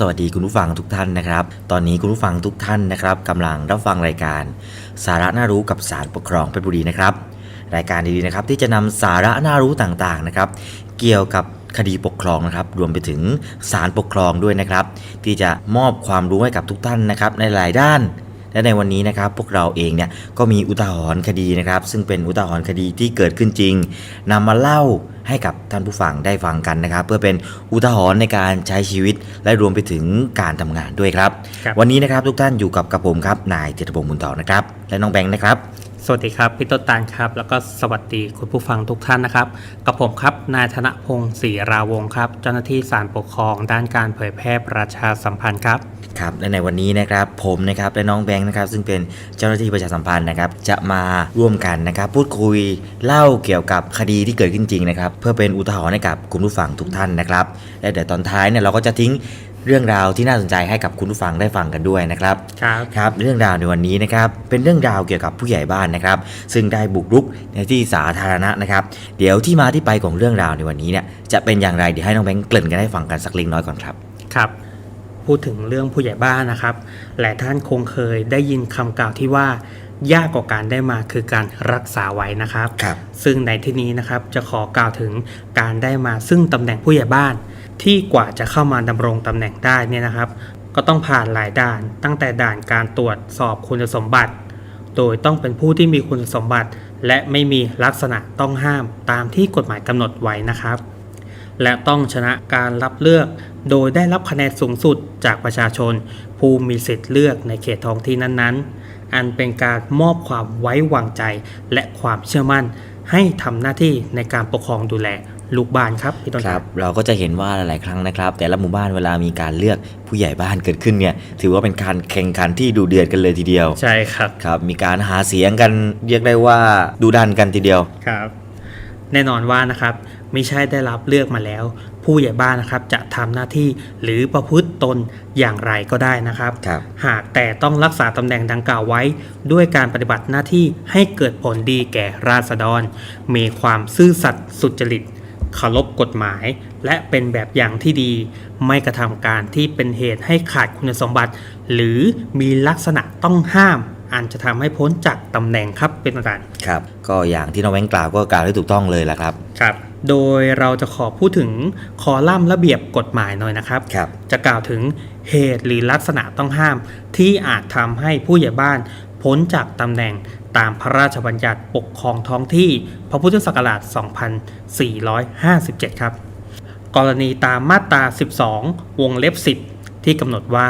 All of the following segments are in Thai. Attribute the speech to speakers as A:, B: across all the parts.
A: สวัสดีคุณผู้ฟังทุกท่านนะครับ ตอนนี้คุณผู้ฟังทุกท่านนะครับกำลังรับฟังรายการ สาระน่ารู้กับสารปกครองเพชรบุรีนะครับ รายการดีๆนะครับที่จะนำสาระน่ารู้ต่างๆนะครับ เกี่ยวกับคดีปกครองนะครับรวมไปถึงสารปกครองด้วยนะครับ ที่จะมอบความรู้ให้กับทุกท่านนะครับในหลายด้าน และในวันนี้นะครับพวกเราเองเนี่ยก็มีอุทาหรณ์คดีนะครับ ซึ่งเป็นอุทาหรณ์คดีที่เกิดขึ้นจริงนำมาเล่าให้กับท่านผู้ฟังได้ฟังกันนะครับ เพื่อเป็นอุทาหรณ์ในการใช้ชีวิตและรวมไปถึงการทำงานด้วยครับ
B: ครับ
A: วันนี้นะครับทุกท่านอยู่กับกระผมครับนายเจตพงศ์บุญต่อนะครับ และน้องแบงค์นะครับ
B: สวัสดีครับพี่ต้นตาลครับ แล้วก็สวัสดีคุณผู้ฟังทุกท่านนะครับ กับผมครับนายธนพงศ์ศรีราวงศ์ครับ เจ้าหน้าที่ศาลปกครองด้านการเผยแพร่ประชาสัมพันธ์ครับ
A: ครับและในวันนี้นะครับผมนะครับและน้องแบงค์นะครับซึ่งเป็นเจ้าหน้าที่ประชาสัมพันธ์นะครับจะมาร่วมกันนะครับพูดคุยเล่าเกี่ยวกับคดีที่เกิดขึ้นจริงนะครับเพื่อเป็นอุทาหรณ์ให้กับคุณผู้ฟังทุกท่านนะครับและเดี๋ยวตอนท้ายเนี่ยเราก็จะทิ้งเรื่องราวที่น่าสนใจให้กับคุณผู้ฟังได้ฟังกันด้วยนะครับ
B: ครับ
A: ครับเรื่องราวในวันนี้นะครับเป็นเรื่องราวเกี่ยวกับผู้ใหญ่บ้านนะครับ ซึ่งได้บุกรุกในที่สาธารณะนะครับ เดี๋ยวที่มาที่ไปของเรื่องราวในวันนี้เนี่ยจะเป็นอย่างไรเดี๋ยวให้น้องแบงค์เกริ่นกันให้ฟังกันสักเล็กน้อยก่อนครับ
B: ครับ พูดถึงเรื่องผู้ใหญ่บ้านนะครับหลายท่านคงเคยได้ยินคำกล่าวที่ว่ายากกว่าการได้มาคือการรักษาไว้นะครับ
A: ครับ
B: ซึ่งในที่นี้นะครับจะขอกล่าวถึงการได้มาซึ่งตำแหน่งผู้ใหญ่บ้าน ที่กว่าจะเข้ามาดำรงตำแหน่งได้เนี่ยนะครับ ก็ต้องผ่านหลายด่าน ตั้งแต่ด่านการตรวจสอบคุณสมบัติ โดยต้องเป็นผู้ที่มีคุณสมบัติ และไม่มีลักษณะต้องห้ามตามที่กฎหมายกำหนดไว้นะครับ และต้องชนะการรับเลือก โดยได้รับคะแนนสูงสุดจากประชาชน ผู้มีสิทธิ์เลือกในเขตท้องที่นั้นๆ อันเป็นการมอบความไว้วางใจ และความเชื่อมั่น ให้ทำหน้าที่ในการปกครองดูแลลูกบ้านครับพี่ต้น
A: ครับ เราก็จะเห็นว่าหลายๆครั้งนะครับ แต่ละหมู่บ้านเวลามีการเลือกผู้ใหญ่บ้านเกิดขึ้นเนี่ยถือว่าเป็นการแข่งขันที่ดูเดือดกันเลยทีเดียว
B: ใช่ครับ
A: ครับ มีการหาเสียงกันเรียกได้ว่าดูดันกันทีเดียว
B: ครับ แน่นอนว่านะครับไม่ใช่ได้รับเลือกมาแล้ว ผู้ใหญ่บ้านนะครับจะทำหน้าที่หรือประพฤติตนอย่างไรก็ได้นะครับ
A: ครับ
B: หากแต่ต้องรักษาตำแหน่งดังกล่าวไว้ ด้วยการปฏิบัติหน้าที่ให้เกิดผลดีแก่ราษฎร มีความซื่อสัตย์สุจริตเคารพกฎหมาย และเป็นแบบอย่างที่ดี ไม่กระทำการที่เป็นเหตุให้ขาดคุณสมบัติ หรือมีลักษณะต้องห้าม อันจะทำให้พ้นจากตำแหน่งครับเป็นประธาน
A: ครับ ก็อย่างที่น้องแบงค์กล่าวก็กล่าวได้ถูกต้องเลยแหละครับ
B: ครับ โดยเราจะขอพูดถึงคอลัมน์ระเบียบกฎหมายหน่อยนะครับ
A: ครับ
B: จะกล่าวถึงเหตุหรือลักษณะต้องห้าม ที่อาจทำให้ผู้ใหญ่บ้านพ้นจากตำแหน่งตามพระราชบัญญัติปกครองท้องที่พระพุทธศักราช 2457 ครับ กรณีตามมาตรา 12 วงเล็บ 10 ที่กำหนดว่า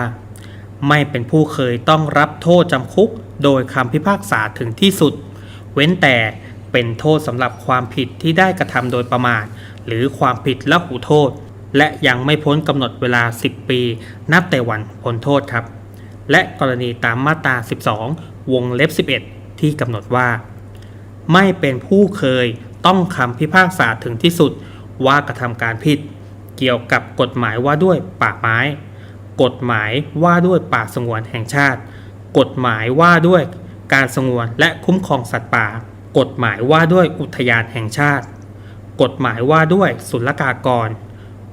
B: ไม่เป็นผู้เคยต้องรับโทษจำคุก โดยคำพิพากษาถึงที่สุด เว้นแต่เป็นโทษสำหรับความผิดที่ได้กระทำโดยประมาทหรือความผิดละหูโทษ และยังไม่พ้นกำหนดเวลา 10 ปี นับแต่วันพ้นโทษครับ และกรณีตามมาตรา 12 วงเล็บ 11 ที่กำหนดว่า ไม่เป็นผู้เคยต้องคำพิพากษาถึงที่สุดว่ากระทำการผิด เกี่ยวกับกฎหมายว่าด้วยป่าไม้ กฎหมายว่าด้วยป่าสงวนแห่งชาติ กฎหมายว่าด้วยการสงวนและคุ้มครองสัตว์ป่า กฎหมายว่าด้วยอุทยานแห่งชาติ กฎหมายว่าด้วยศุลกากร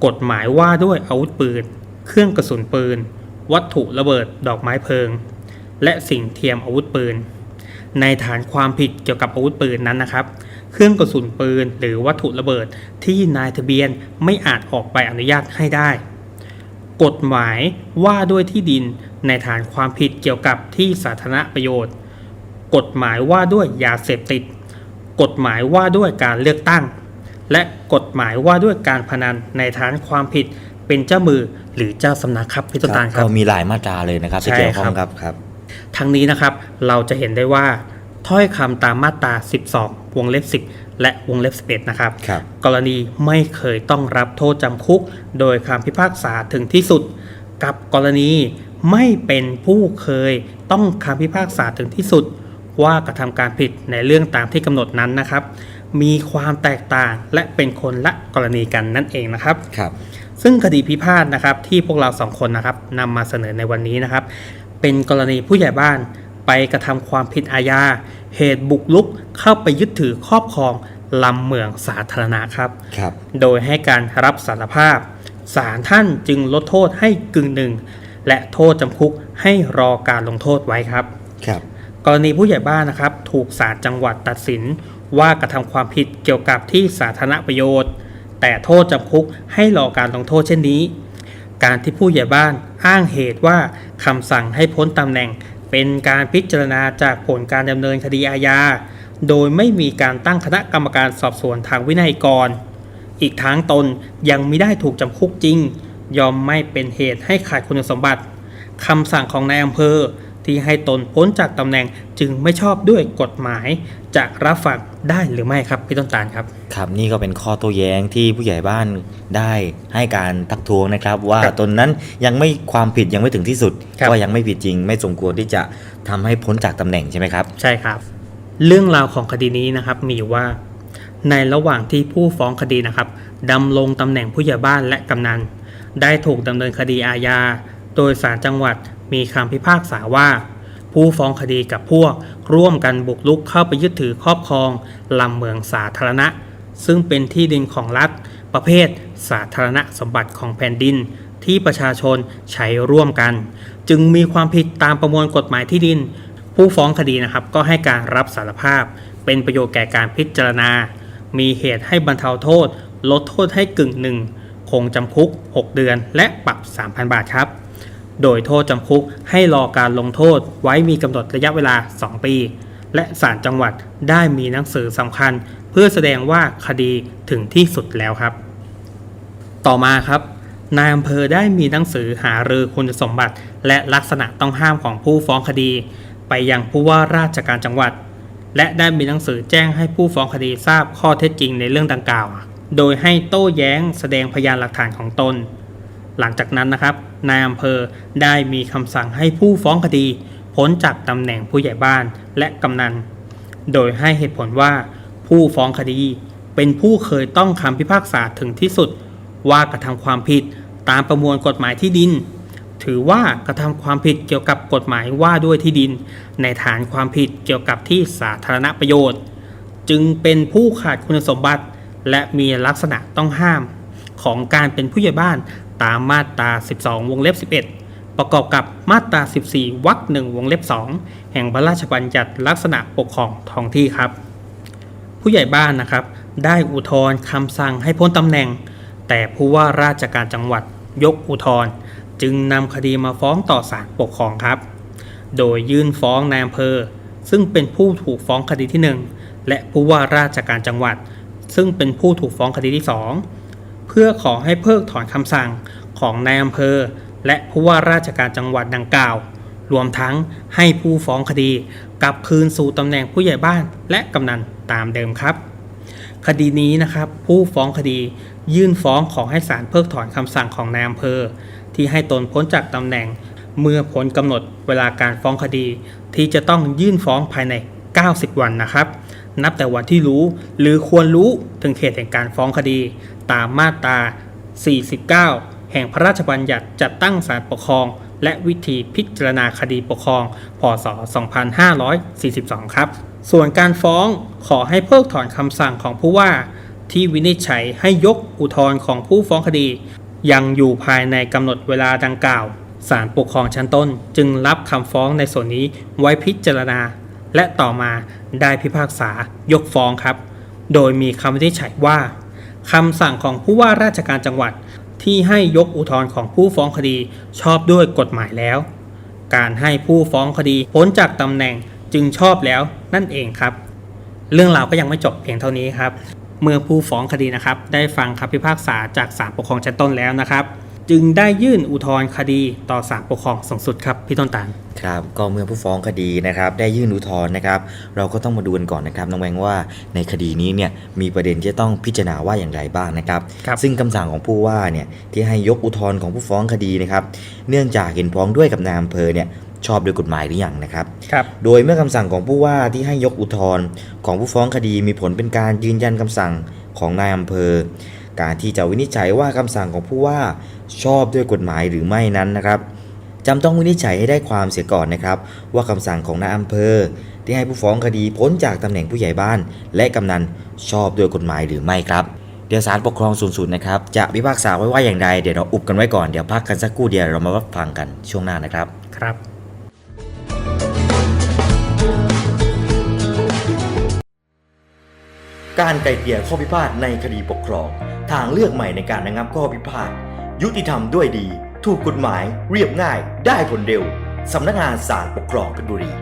B: กฎหมายว่าด้วยอาวุธปืน เครื่องกระสุนปืน วัตถุระเบิดดอกไม้เพลิง และสิ่งเทียมอาวุธปืน ในฐานความผิดเกี่ยวกับอาวุธปืนนั้นนะครับ เครื่องกระสุนปืนหรือวัตถุระเบิดที่นายทะเบียนไม่อาจออกใบอนุญาตให้ได้ กฎหมายว่าด้วยที่ดินในฐานความผิดเกี่ยวกับที่สาธารณประโยชน์ กฎหมายว่าด้วยยาเสพติด กฎหมายว่าด้วยการเลือกตั้ง และกฎหมายว่าด้วยการพนันในฐานความผิดเป็นเจ้ามือหรือเจ้าสำนักครับพี่ต้นตาลค
A: ก็
B: รับ
A: มีหลายมาตราเลยนะครับที่
B: ใช่
A: เกี่ยวข้อง
B: ค
A: ค
B: รั
A: รับบครับ
B: ทั้งนี้นะครับเราจะเห็นได้ว่า ถ้อยคำตามมาตรา 12 วงเล็บ 10 และวงเล็บ 11 นะครับ
A: ครับ
B: กรณีไม่เคยต้องรับโทษจำคุก โดยคำพิพากษาถึงที่สุด กับกรณีไม่เป็นผู้เคยต้องคำพิพากษาถึงที่สุด ว่ากระทำการผิดในเรื่องตามที่กำหนดนั้นนะครับ มีความแตกต่างและเป็นคนละกรณีกันนั่นเองนะครับ
A: ครับ
B: ซึ่งคดีพิพาทนะครับที่พวกเราสองคนนะครับนำมาเสนอในวันนี้นะครับ เป็นกรณีผู้ใหญ่บ้าน ไปกระทำความผิดอาญา เหตุบุกรุกเข้าไปยึดถือครอบครองลำเหมืองสาธารณะครับ
A: ครับ
B: โดยให้การรับสารภาพศาลท่านจึงลดโทษให้กึ่งหนึ่ง และโทษจำคุกให้รอการลงโทษไว้ครับ
A: ครับ
B: กรณีผู้ใหญ่บ้านนะครับ ถูกศาลจังหวัดตัดสินว่ากระทำความผิดเกี่ยวกับที่สาธารณประโยชน์ แต่โทษจำคุกให้รอการลงโทษเช่นนี้ การที่ผู้ใหญ่บ้านอ้างเหตุว่าคำสั่งให้พ้นตำแหน่ง เป็นการพิจารณาจากผลการดำเนินคดีอาญา โดยไม่มีการตั้งคณะกรรมการสอบสวนทางวินัยก่อน อีกทั้งตนยังไม่ได้ถูกจำคุกจริง ยอมไม่เป็นเหตุให้ขาดคุณสมบัติคำสั่งของนายอำเภอที่ให้ตนพ้นจากตำแหน่งจึงไม่ชอบด้วยกฎหมายจะรับฟัง ได้หรือไม่ครับพี่ต้นตาลครับ
A: ครับนี่ก็เป็นข้อโต้แย้งที่ผู้ใหญ่บ้านได้ให้การทักท้วงนะครับ ว่า
B: ครับ
A: ตนนั้นยังไม่ความผิดยังไม่ถึงที่สุด
B: ครับ
A: ว่ายังไม่ผิดจริง ไม่สมควรที่จะทำให้พ้นจากตำแหน่งใช่ไหมครับ
B: ใช่ครับ เรื่องราวของคดีนี้นะครับมีอยู่ว่า ในระหว่างที่ผู้ฟ้องคดีนะครับดำรงตำแหน่งผู้ใหญ่บ้านและกำนันได้ถูกดำเนินคดีอาญาโดยศาลจังหวัดมีคำพิพากษาว่า ผู้ฟ้องคดีกับพวก ร่วมกันบุกรุกเข้าไปยึดถือครอบครองลำเมืองสาธารณะ ซึ่งเป็นที่ดินของรัฐ ประเภท สาธารณสมบัติของแผ่นดิน ที่ประชาชนใช้ร่วมกัน จึงมีความผิดตามประมวลกฎหมายที่ดิน ผู้ฟ้องคดีนะครับก็ให้การรับสารภาพ เป็นประโยชน์แก่การพิจารณา มีเหตุให้บรรเทาโทษ ลดโทษให้กึ่งหนึ่งคงจำคุก 6 เดือน และปรับ 3,000 บาทครับ โดยโทษจำคุกให้รอการลงโทษไว้มีกำหนดระยะเวลา 2 ปี และศาลจังหวัดได้มีหนังสือสำคัญ เพื่อแสดงว่าคดีถึงที่สุดแล้วครับ ต่อมาครับนายอำเภอได้มีหนังสือหารือคุณสมบัติ และลักษณะต้องห้ามของผู้ฟ้องคดี ไปยังผู้ว่าราชการจังหวัด และได้มีหนังสือแจ้งให้ผู้ฟ้องคดีทราบข้อเท็จจริงในเรื่องดังกล่าว โดยให้โต้แย้งแสดงพยานหลักฐานของตน หลังจากนั้นนะครับ นายอำเภอได้มีคำสั่งให้ผู้ฟ้องคดีพ้นจากตำแหน่งผู้ใหญ่บ้านและกำนัน โดยให้เหตุผลว่า ผู้ฟ้องคดีเป็นผู้เคยต้องคำพิพากษาถึงที่สุด ว่ากระทำความผิดตามประมวลกฎหมายที่ดิน ถือว่ากระทำความผิดเกี่ยวกับกฎหมายว่าด้วยที่ดิน ในฐานความผิดเกี่ยวกับที่สาธารณประโยชน์ จึงเป็นผู้ขาดคุณสมบัติ และมีลักษณะต้องห้าม ของการเป็นผู้ใหญ่บ้าน ตามมาตรา 12 วงเล็บ 11 ประกอบกับมาตรา 14 วรรคหนึ่งวงเล็บ 2 แห่งพระราชบัญญัติลักษณะปกครองท้องที่ครับ ผู้ใหญ่บ้านนะครับ ได้อุทธรณ์คำสั่งให้พ้นตำแหน่ง แต่ผู้ว่าราชการจังหวัดยกอุทธรณ์จึงนำคดีมาฟ้องต่อศาลปกครองครับ โดยยื่นฟ้องนายอำเภอ ซึ่งเป็นผู้ถูกฟ้องคดีที่ 1 และผู้ว่าราชการจังหวัด ซึ่งเป็นผู้ถูกฟ้องคดีที่ 2 เพื่อขอให้เพิกถอนคำสั่งของนายอำเภอ และผู้ว่าราชการจังหวัดดังกล่าว รวมทั้งให้ผู้ฟ้องคดีกลับคืนสู่ตำแหน่งผู้ใหญ่บ้านและกำนันตามเดิมครับ คดีนี้นะครับผู้ฟ้องคดียื่นฟ้องขอให้ศาลเพิกถอนคำสั่งของนายอำเภอ ที่ให้ตนพ้นจากตำแหน่งเมื่อพ้นกำหนดเวลาการฟ้องคดี ที่จะต้องยื่นฟ้องภายใน 90 วันนะครับ นับแต่วันที่รู้ หรือควรรู้ถึงเขตแห่งการฟ้องคดี ตามมาตรา 49 แห่งพระราชบัญญัติจัดตั้งศาลปกครอง และวิธีพิจารณาคดีปกครอง พศ 2542 ครับ ส่วนการฟ้องขอให้เพิกถอนคำสั่งของผู้ว่า ที่วินิจฉัยให้ยกอุทธรณ์ของผู้ฟ้องคดี ยังอยู่ภายในกำหนดเวลาดังกล่าวศาลปกครองชั้นต้นจึงรับคำฟ้องในส่วนนี้ไว้พิจารณา และต่อมา ได้พิพากษายกฟ้องครับ โดยมีคำวินิจฉัยว่าคำสั่งของผู้ว่าราชการจังหวัดที่ให้ยกอุทธรณ์ของผู้ฟ้องคดีชอบด้วยกฎหมายแล้ว การให้ผู้ฟ้องคดีพ้นจากตำแหน่งจึงชอบแล้วนั่นเองครับ เรื่องราวก็ยังไม่จบเพียงเท่านี้ครับ เมื่อผู้ฟ้องคดีนะครับ ได้ฟังคำพิพากษาจากศาลปกครองชั้นต้นแล้วนะครับ จึงได้ยื่นอุทธรณ์คดีต่อศาลปกครองสูงสุดครับพี่ต้นตาล
A: ครับก็เมื่อผู้ฟ้องคดีนะครับได้ยื่นอุทธรณ์นะครับ เราก็ต้องมาดูกันก่อนนะครับน้องแบงค์ว่าในคดีนี้เนี่ยมีประเด็นที่จะต้องพิจารณาว่าอย่างไรบ้างนะครับ
B: ครับ
A: ซึ่งคำสั่งของผู้ว่าเนี่ยที่ให้ยกอุทธรณ์ของผู้ฟ้องคดีนะครับเนื่องจากเห็นพ้องด้วยกับนายอำเภอเนี่ยชอบด้วยกฎหมายหรือยังนะครับ
B: ครับ
A: โดยเมื่อคำสั่งของผู้ว่าที่ให้ยกอุทธรณ์ของผู้ฟ้องคดีมีผลเป็นการยืนยันคำสั่งของนายอำเภอ การที่จะวินิจฉัยว่าคำสั่งของผู้ว่าชอบด้วยกฎหมายหรือไม่นั้นนะครับจำต้องวินิจฉัยให้ได้ความเสียก่อนนะครับ ว่าคำสั่งของนายอำเภอ ที่ให้ผู้ฟ้องคดีพ้นจากตำแหน่งผู้ใหญ่บ้าน และกำนันชอบด้วยกฎหมายหรือไม่ครับ เดี๋ยวศาลปกครองสูงสุดนะครับจะพิพากษาไว้ว่าอย่างไรเดี๋ยวเราอุบกันไว้ก่อนเดี๋ยวพักกันสักครู่เดียวเรามารับฟังกันช่วงหน้านะครับ
B: ครับ
A: การไกล่เกลี่ยข้อพิพาทในคดีปกครอง ทางเลือกใหม่ในการระงับข้อพิพาท ยุติธรรมด้วยดี ถูกกฎหมาย เรียบง่าย ได้ผลเร็ว สำนักงานศาลปกครองเพชรบุรี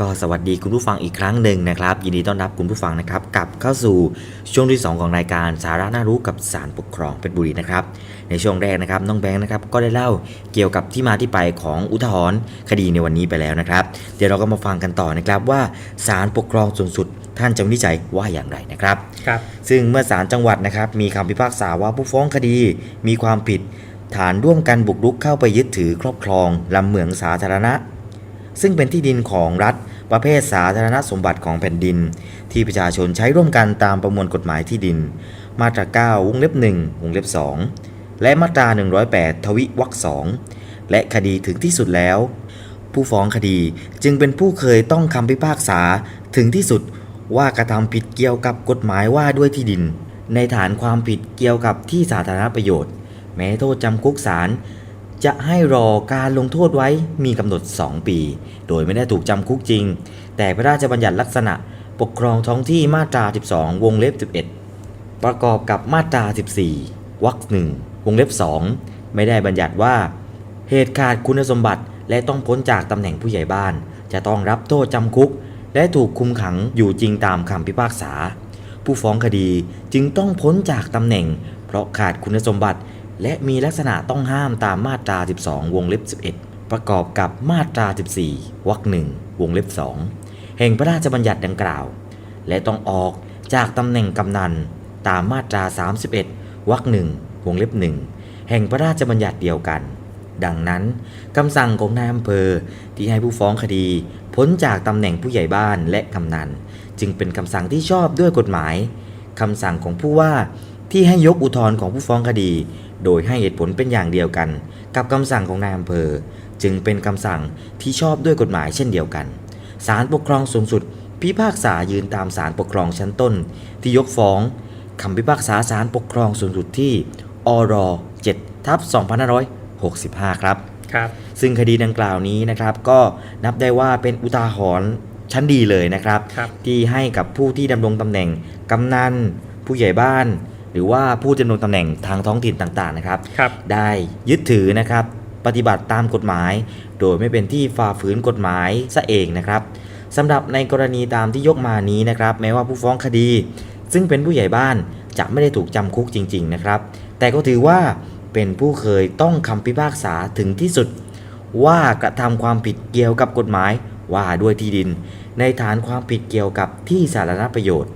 A: ก็สวัสดีคุณผู้ฟังอีกครั้งหนึ่งนะครับ ยินดีต้อนรับคุณผู้ฟังนะครับกลับเข้าสู่ช่วงที่ 2 ของรายการสาระน่ารู้กับสารปกครองเพชรบุรีนะครับในช่วงแรกนะครับน้องแบงค์นะครับก็ได้เล่าเกี่ยวกับที่มาที่ไปของอุทธรณ์คดีในวันนี้ไปแล้วนะครับ เดี๋ยวเราก็มาฟังกันต่อนะครับว่าศาลปกครองสูงสุดท่านจะวินิจฉัยว่าอย่างไรนะครับ
B: ครับ
A: ซึ่งเมื่อศาลจังหวัดนะครับมีคำพิพากษาว่าผู้ฟ้องคดีมีความผิด ฐานร่วมกันบุกรุกเข้าไปยึดถือครอบครองลำเหมืองสาธารณะ ซึ่งเป็นที่ดินของรัฐประเภทสาธารณสมบัติของแผ่นดิน ที่ประชาชนใช้ร่วมกันตามประมวลกฎหมายที่ดิน มาตรา 9 วงเล็บ 1 วงเล็บ 2 และมาตรา 108 ทวิวรรคสองและคดีถึงที่สุดแล้ว ผู้ฟ้องคดีจึงเป็นผู้เคยต้องคำพิพากษาถึงที่สุดว่ากระทำผิดเกี่ยวกับกฎหมายว่าด้วยที่ดิน ในฐานความผิดเกี่ยวกับที่สาธารณประโยชน์ แม้โทษจำคุกศาล จะให้รอการลงโทษไว้มีกำหนด 2 ปี โดยไม่ได้ถูกจำคุกจริง แต่พระราชบัญญัติลักษณะปกครองท้องที่มาตรา 12 วงเล็บ 11 ประกอบกับมาตรา 14 วรรคหนึ่งวงเล็บ 2 ไม่ได้บัญญัติว่า เหตุขาดคุณสมบัติและต้องพ้นจากตำแหน่งผู้ใหญ่บ้าน จะต้องรับโทษจำคุก และถูกคุมขังอยู่จริงตามคำพิพากษา ผู้ฟ้องคดีจึงต้องพ้นจากตำแหน่ง เพราะขาดคุณสมบัติ และมีลักษณะต้องห้ามตามมาตรา 12 วงเล็บ 11 ประกอบกับมาตรา 14 วรรคหนึ่งวงเล็บ 2 แห่งพระราชบัญญัติดังกล่าว และต้องออกจากตำแหน่งกำนันตามมาตรา 31 วรรคหนึ่งวงเล็บหนึ่งแห่งพระราชบัญญัติเดียวกัน ดังนั้นคำสั่งของนายอำเภอที่ให้ผู้ฟ้องคดีพ้นจากตำแหน่งผู้ใหญ่บ้านและกำนัน จึงเป็นคำสั่งที่ชอบด้วยกฎหมายคำสั่งของผู้ว่า ที่ให้ยกอุทธรณ์ของผู้ฟ้องคดี โดยให้เหตุผลเป็นอย่างเดียวกัน กับคำสั่งของนายอำเภอ จึงเป็นคำสั่งที่ชอบด้วยกฎหมายเช่นเดียวกันศาลปกครองสูงสุด พิพากษายืนตามศาลปกครองชั้นต้น ที่ยกฟ้องคำพิพากษาศาลปกครองสูงสุดที่อร7ทับ2565 ครับ
B: ครับ
A: ซึ่งคดีดังกล่าวนี้นะครับก็นับได้ว่าเป็นอุทาหรณ์ชั้นดีเลยนะครับ
B: ครับ
A: ที่ให้กับผู้ที่ดำรงตำแหน่งกำนัน ผู้ใหญ่บ้าน หรือว่าผู้ดำรงตำแหน่งทางท้องถิ่นต่างๆนะครับ
B: ครับ
A: ได้ยึดถือนะครับปฏิบัติตามกฎหมาย โดยไม่เป็นที่ฝ่าฝืนกฎหมายซะเองนะครับสำหรับในกรณีตามที่ยกมานี้นะครับ แม้ว่าผู้ฟ้องคดี ซึ่งเป็นผู้ใหญ่บ้านจะไม่ได้ถูกจำคุกจริง ๆนะครับ แต่ก็ถือว่าเป็นผู้เคยต้องคำพิพากษาถึงที่สุด ว่ากระทำความผิดเกี่ยวกับกฎหมายว่าด้วยที่ดิน ในฐานความผิดเกี่ยวกับที่สาธารณประโยชน์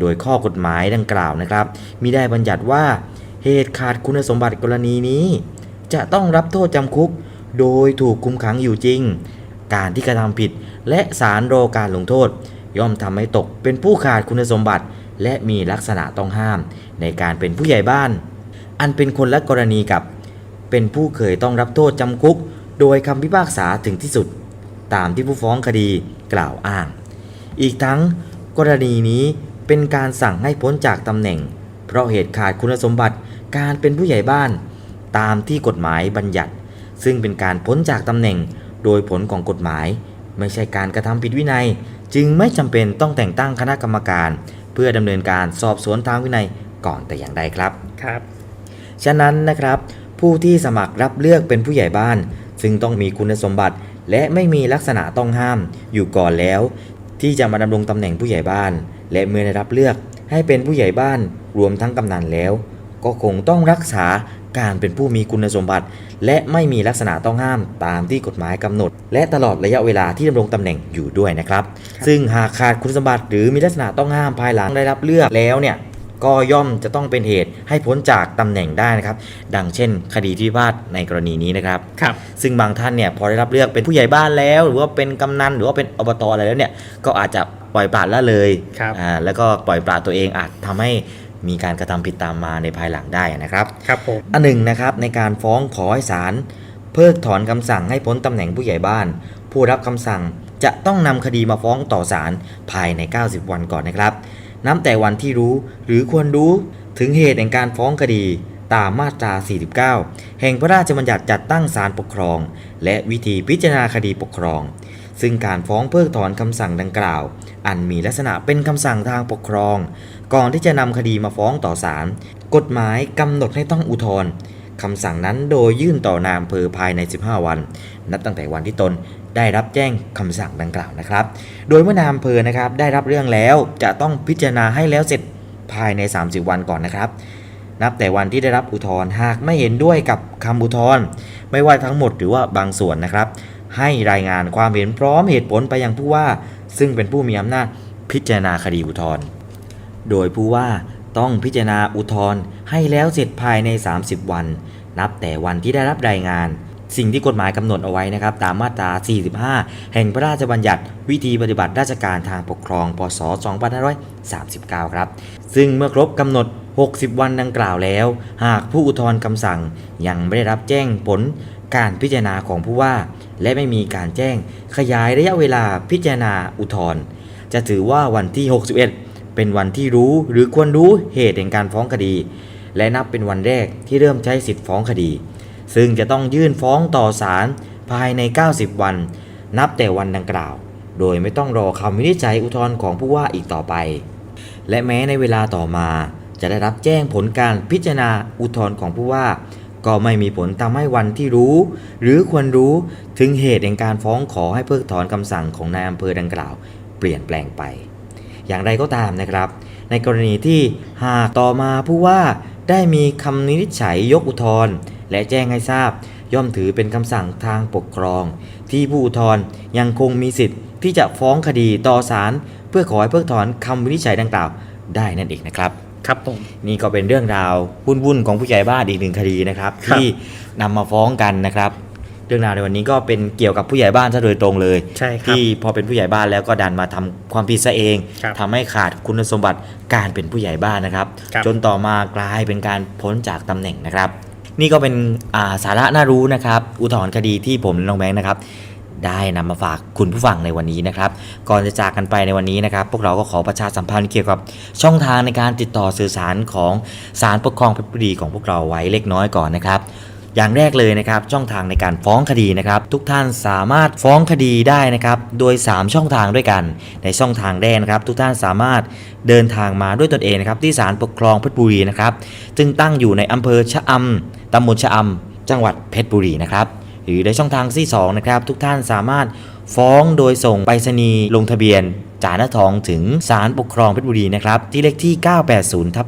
A: โดยข้อกฎหมายดังกล่าวนะครับมีได้บัญญัติว่า เหตุขาดคุณสมบัติกรณีนี้ จะต้องรับโทษจำคุก โดยถูกคุมขังอยู่จริง การที่กระทำผิดและสารรอการลงโทษ ย่อมทำให้ตกเป็นผู้ขาดคุณสมบัติ และมีลักษณะต้องห้าม ในการเป็นผู้ใหญ่บ้าน อันเป็นคนละกรณีกับ เป็นผู้เคยต้องรับโทษจำคุก โดยคำพิพากษาถึงที่สุด ตามที่ผู้ฟ้องคดีกล่าวอ้าง อีกทั้งกรณีนี้ เป็นการสั่งให้พ้นจากตำแหน่ง เพราะเหตุขาดคุณสมบัติการเป็นผู้ใหญ่บ้าน ตามที่กฎหมายบัญญัติ ซึ่งเป็นการพ้นจากตำแหน่ง โดยผลของกฎหมาย ไม่ใช่การกระทำผิดวินัย จึงไม่จำเป็นต้องแต่งตั้งคณะกรรมการ เพื่อดำเนินการสอบสวนทางวินัยก่อนแต่อย่างใดครับ
B: ครับ
A: ฉะนั้นนะครับผู้ที่สมัครรับเลือกเป็นผู้ใหญ่บ้าน ซึ่งต้องมีคุณสมบัติและไม่มีลักษณะต้องห้ามอยู่ก่อนแล้ว ที่จะมาดำรงตำแหน่งผู้ใหญ่บ้าน และเมื่อได้รับเลือกให้เป็นผู้ใหญ่บ้านรวมทั้งกำนันแล้ว ก็คงต้องรักษาการเป็นผู้มีคุณสมบัติ และไม่มีลักษณะต้องห้ามตามที่กฎหมายกำหนด และตลอดระยะเวลาที่ดำรงตำแหน่งอยู่ด้วยนะครับ ซึ่งหากขาดคุณสมบัติหรือมีลักษณะต้องห้ามภายหลังได้รับเลือกแล้วเนี่ย ก็ย่อมจะต้องเป็นเหตุให้พ้นจากตำแหน่งได้นะครับ ดังเช่น คดีที่พิพาทในกรณีนี้นะครับ
B: ครับ
A: ซึ่งบางท่านเนี่ยพอได้รับเลือกเป็นผู้ใหญ่บ้านแล้ว หรือว่าเป็นกำนันหรือว่าเป็นอบตอะไรแล้วเนี่ยก็อาจจะปล่อยปละละเลย
B: ครับ
A: อ่าแล้วก็ปล่อยปละตัวเองอาจทำให้มีการกระทำผิดตามมาในภายหลังได้นะครับ
B: ครับผม
A: อันหนึ่งนะครับในการฟ้องขอให้ศาลเพิกถอนคำสั่งให้พ้นตำแหน่งผู้ใหญ่บ้าน ผู้รับคำสั่งจะต้องนำคดีมาฟ้องต่อศาลภายใน 90 วันก่อนนะครับ นับแต่วันที่รู้หรือควรรู้ถึงเหตุแห่งการฟ้องคดีตามมาตรา 49 แห่งพระราชบัญญัติจัดตั้งศาลปกครอง และวิธีพิจารณาคดีปกครอง ซึ่งการฟ้องเพิกถอนคำสั่งดังกล่าว อันมีลักษณะเป็นคำสั่งทางปกครอง ก่อนที่จะนำคดีมาฟ้องต่อศาล กฎหมายกำหนดให้ต้องอุทธรณ์คำสั่งนั้นโดยยื่นต่อนายอำเภอภายใน 15 วัน นับตั้งแต่วันที่ตน ได้รับแจ้งคำสั่งดังกล่าวนะครับ โดยเมื่อนายอำเภอนะครับได้รับเรื่องแล้วจะต้องพิจารณาให้แล้วเสร็จภายใน 30 วันก่อนนะครับ นับแต่วันที่ได้รับอุทธรณ์หากไม่เห็นด้วยกับคำอุทธรณ์ไม่ว่าทั้งหมดหรือว่าบางส่วนนะครับ ให้รายงานความเห็นพร้อมเหตุผลไปยังผู้ว่า ซึ่งเป็นผู้มีอำนาจพิจารณาคดีอุทธรณ์โดยผู้ว่าต้องพิจารณาอุทธรณ์ให้แล้วเสร็จภายใน 30 วัน นับแต่วันที่ได้รับรายงาน สิ่งที่กฎหมายกำหนดเอาไว้นะครับตามมาตรา 45 แห่งพระราชบัญญัติ วิธีปฏิบัติราชการทางปกครอง พศ 2539 ครับ ซึ่งเมื่อครบกำหนด 60 วันดังกล่าวแล้ว หากผู้อุทธรณ์คำสั่งยังไม่ได้รับแจ้งผลการพิจารณาของผู้ว่า และไม่มีการแจ้งขยายระยะเวลาพิจารณาอุทธรณ์จะถือว่าวันที่ 61 เป็นวันที่รู้หรือควรรู้เหตุแห่งการฟ้องคดี และนับเป็นวันแรกที่เริ่มใช้สิทธิ์ฟ้องคดี ซึ่งจะต้องยื่นฟ้องต่อศาลภายใน 90 วัน นับแต่วันดังกล่าว โดยไม่ต้องรอคำวินิจฉัยอุทธรณ์ของผู้ว่าอีกต่อไป และแม้ในเวลาต่อมา จะได้รับแจ้งผลการพิจารณาอุทธรณ์ของผู้ว่า ก็ไม่มีผลทำให้วันที่รู้ หรือควรรู้ถึงเหตุแห่งการฟ้องขอให้เพิกถอนคำสั่งของนายอำเภอดังกล่าว เปลี่ยนแปลงไป อย่างไรก็ตามนะครับ ในกรณีที่หากต่อมาผู้ว่าได้มีคำวินิจฉัยยกอุทธรณ์ และแจ้งให้ทราบ ย่อมถือเป็นคำสั่งทางปกครอง ที่ผู้อุทธรณ์ยังคงมีสิทธิ์ที่จะฟ้องคดีต่อศาลเพื่อขอให้เพิกถอนคำวินิจฉัยดังกล่าวได้นั่นเองนะครับ
B: ครับผม
A: นี่ก็เป็นเรื่องราววุ่นๆของผู้ใหญ่บ้านอีกหนึ่งคดีนะครับ
B: ครับ
A: ที่นำมาฟ้องกันนะครับ เรื่องราวในวันนี้ก็เป็นเกี่ยวกับผู้ใหญ่บ้านซะโดยตรงเลย
B: ใช่ครับ
A: ที่พอเป็นผู้ใหญ่บ้านแล้วก็ดันมาทำความผิดซะเอง
B: ครับ
A: ทำให้ขาดคุณสมบัติการเป็นผู้ใหญ่บ้านนะครับ
B: ครับ
A: จนต่อมากลายเป็นการพ้นจากตำแหน่งนะครับ นี่ก็เป็นอาสาระน่ารู้นะครับ อุทธรณ์คดีที่ผมน้องแบงค์นะครับ ได้นำมาฝากคุณผู้ฟังในวันนี้นะครับ ก่อนจะจากกันไปในวันนี้นะครับ พวกเราก็ขอประชาสัมพันธ์เกี่ยวกับช่องทางในการติดต่อสื่อสารของศาลปกครองเพชรบุรีของพวกเราไว้เล็กน้อยก่อนนะครับอย่างแรกเลยนะครับช่องทางในการฟ้องคดีนะครับทุกท่านสามารถฟ้องคดีได้นะครับโดย 3 ช่องทางด้วยกัน ในช่องทางแรกนะครับ ทุกท่านสามารถเดินทางมาด้วยตนเองนะครับที่ศาลปกครองเพชรบุรีนะครับ ซึ่งตั้งอยู่ในอำเภอชะอำ ตำบลชะอำ จังหวัดเพชรบุรีนะครับ หรือในช่องทางที่2นะครับ ทุกท่านสามารถฟ้องโดยส่งไปรษณีย์ลงทะเบียนจานาทองถึงศาลปกครองเพชรบุรีนะครับ ที่เลขที่ 980ทับ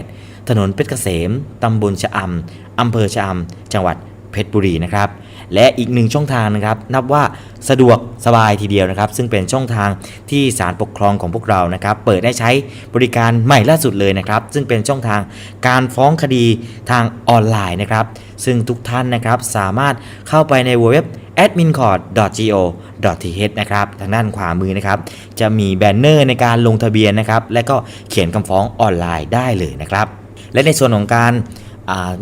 A: 98 ถนนเพชรเกษม ตำบลชะอำอำเภอชะอำ จังหวัดเพชรบุรีนะครับ และอีกหนึ่งช่องทางนะครับ นับว่าสะดวกสบายทีเดียวนะครับ ซึ่งเป็นช่องทางที่ศาลปกครองของพวกเรานะครับ เปิดให้ใช้บริการใหม่ล่าสุดเลยนะครับ ซึ่งเป็นช่องทางการฟ้องคดีทางออนไลน์นะครับ ซึ่งทุกท่านนะครับสามารถเข้าไปในเว็บ admincourt.go.th นะครับ ทางด้านขวามือนะครับ จะมีแบนเนอร์ในการลงทะเบียนนะครับ และก็เขียนคำฟ้องออนไลน์ได้เลยนะครับ และในส่วนของการ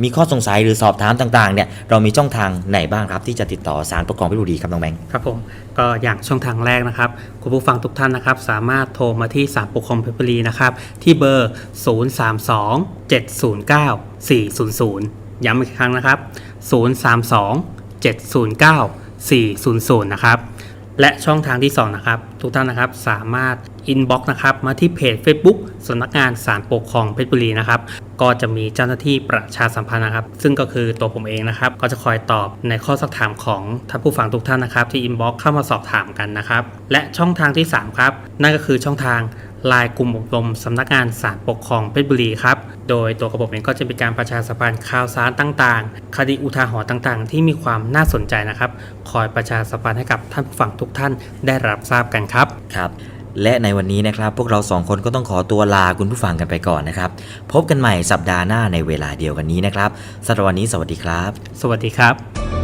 A: มีข้อสงสัยหรือสอบถามต่างๆเนี่ยเรามีช่องทางไหนบ้างครับที่จะติดต่อสารปกครองพชรบุรีครับน้องแบงค์
B: ครับผมก็อย่างช่องทางแรกนะครับคุณผู้ฟังทุกท่านนะครับ สามารถโทรมาที่ศาลปกครองพชรบุรีนะครับที่เบอร์ 032 709 400 ย้ำอีกครั้งนะครับ 032 709 400 นะครับ และช่องทางที่ 2 นะครับ ทุกท่านนะครับสามารถอินบ็อกซ์นะครับมาที่เพจ Facebook สำนักงานสารปกครองเพชรบุรีนะครับก็จะมีเจ้าหน้าที่ประชาสัมพันธ์นะครับ ซึ่งก็คือตัวผมเองนะครับ ก็จะคอยตอบในข้อสักถามของท่านผู้ฟังทุกท่านนะครับ ที่อินบ็อกซ์เข้ามาสอบถามกันนะครับ และช่องทางที่ 3 ครับ นั่นก็คือช่องทาง ไลน์กลุ่มอบรมสำนักงานศาลปกครองเพชรบุรีครับ โดยตัวกระผมเองก็จะเป็นการประชาสัมพันธ์ข่าวสารต่างๆ คดีอุทาหรณ์ต่างๆ ที่มีความน่าสนใจนะครับ คอยประชาสัมพันธ์ให้กับท่านผู้ฟังทุกท่านได้รับทราบกันครับ
A: ครับ และในวันนี้นะครับ พวกเราสองคนก็ต้องขอตัวลาคุณผู้ฟังกันไปก่อนนะครับ พบกันใหม่สัปดาห์หน้าในเวลาเดียวกันนี้นะครับสำหรับวันนี้สวัสดีครับ
B: สวัสดีครับ